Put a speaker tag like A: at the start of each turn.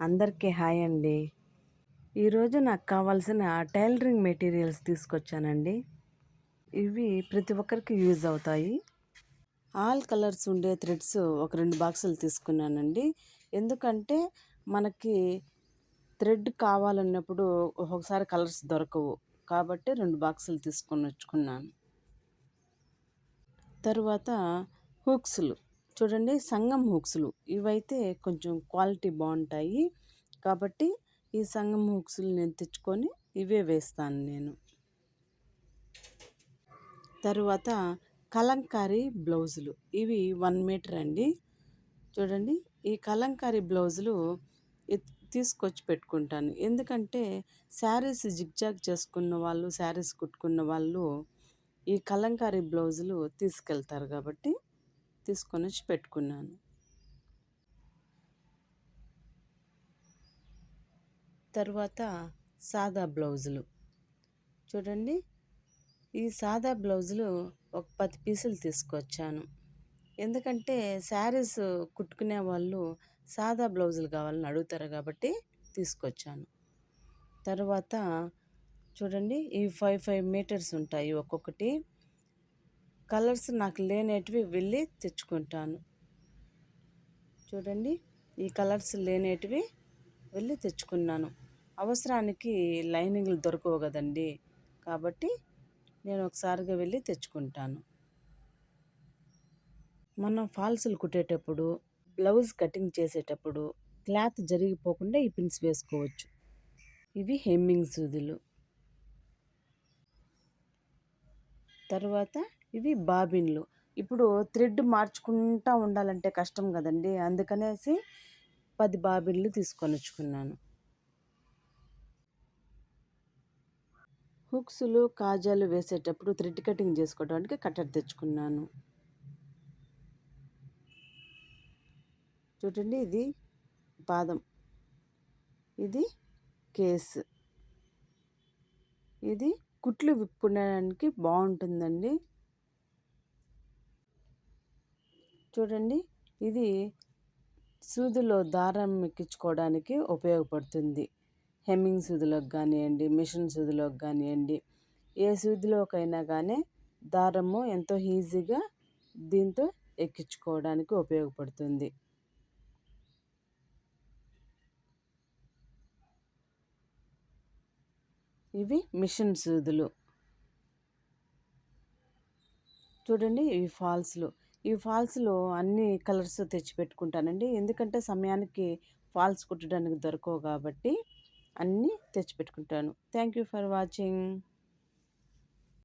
A: అందరికీ హాయ్ అండి. ఈరోజు నాకు కావాల్సిన టైలరింగ్ మెటీరియల్స్ తీసుకొచ్చానండి. ఇవి ప్రతి ఒక్కరికి యూజ్ అవుతాయి. ఆల్ కలర్స్ ఉండే థ్రెడ్స్ ఒక రెండు బాక్సులు తీసుకున్నానండి. ఎందుకంటే మనకి థ్రెడ్ కావాలన్నప్పుడు ఒక్కొక్కసారి కలర్స్ దొరకవు. కాబట్టి రెండు బాక్సులు తీసుకొని వచ్చుకున్నాను. తరువాత హుక్స్లు. చూడండి సంగం హుక్స్లు. ఇవైతే కొంచెం క్వాలిటీ బాగుంటాయి కాబట్టి ఈ సంగం హుక్స్లు నేను తెచ్చుకొని ఇవే వేస్తాను నేను. తరువాత కలంకారీ బ్లౌజులు. ఇవి వన్ మీటర్ అండి. చూడండి ఈ కలంకారీ బ్లౌజులు తీసుకొచ్చి పెట్టుకుంటాను. ఎందుకంటే శారీస్ జిగ్జాగ్ చేసుకున్న వాళ్ళు శారీస్ కుట్టుకున్న వాళ్ళు ఈ కలంకారీ బ్లౌజులు తీసుకెళ్తారు కాబట్టి తీసుకొని వచ్చి పెట్టుకున్నాను. తర్వాత సాదా బ్లౌజులు. చూడండి ఈ సాదా బ్లౌజులు ఒక పది పీసులు తీసుకొచ్చాను. ఎందుకంటే శారీస్ కుట్టుకునే వాళ్ళు సాదా బ్లౌజులు కావాలని అడుగుతారు కాబట్టి తీసుకొచ్చాను. తర్వాత చూడండి ఈ ఫైవ్ ఫైవ్ మీటర్స్ ఉంటాయి ఒక్కొక్కటి. కలర్స్ నాకు లేనేటివి వెళ్ళి తెచ్చుకుంటాను. చూడండి ఈ కలర్స్ లేనేటివి వెళ్ళి తెచ్చుకున్నాను. అవసరానికి లైనింగ్లు దొరకవు కదండి. కాబట్టి నేను ఒకసారిగా వెళ్ళి తెచ్చుకుంటాను. మనం ఫాల్సులు కుట్టేటప్పుడు బ్లౌజ్ కటింగ్ చేసేటప్పుడు క్లాత్ జరిగిపోకుండా ఈ పిన్స్ వేసుకోవచ్చు. ఇవి హెమ్మింగ్ సూదులు తర్వాత ఇవి బాబిన్లు. ఇప్పుడు థ్రెడ్ మార్చుకుంటూ ఉండాలంటే కష్టం కదండి. అందుకనేసి పది బాబిన్లు తీసుకొని వచ్చుకున్నాను హుక్స్లు కాజాలు వేసేటప్పుడు థ్రెడ్ కటింగ్ చేసుకోవడానికి కట్టర్ తెచ్చుకున్నాను. చూడండి ఇది పాదం ఇది కేస్. ఇది కుట్లు విప్పుకోవడానికి బాగుంటుందండి. చూడండి. ఇది సూదిలో దారం ఎక్కించుకోవడానికి ఉపయోగపడుతుంది. హెమ్మింగ్ సూదిలోకి కానివ్వండి మిషన్ సూదిలోకి కానివ్వండి ఏ సూదిలోకైనా కానీ దారము ఎంతో ఈజీగా దీంతో ఎక్కించుకోవడానికి ఉపయోగపడుతుంది. ఇవి మిషన్ సూదులు. చూడండి ఇవి ఫాల్స్లు. ఈ ఫాల్స్లో అన్ని కలర్స్ తెచ్చి పెట్టుకుంటానండి ఎందుకంటే సమయానికి ఫాల్స్ కుట్టడానికి దొరకవు కాబట్టి అన్నీ తెచ్చిపెట్టుకుంటాను. Thank you for watching.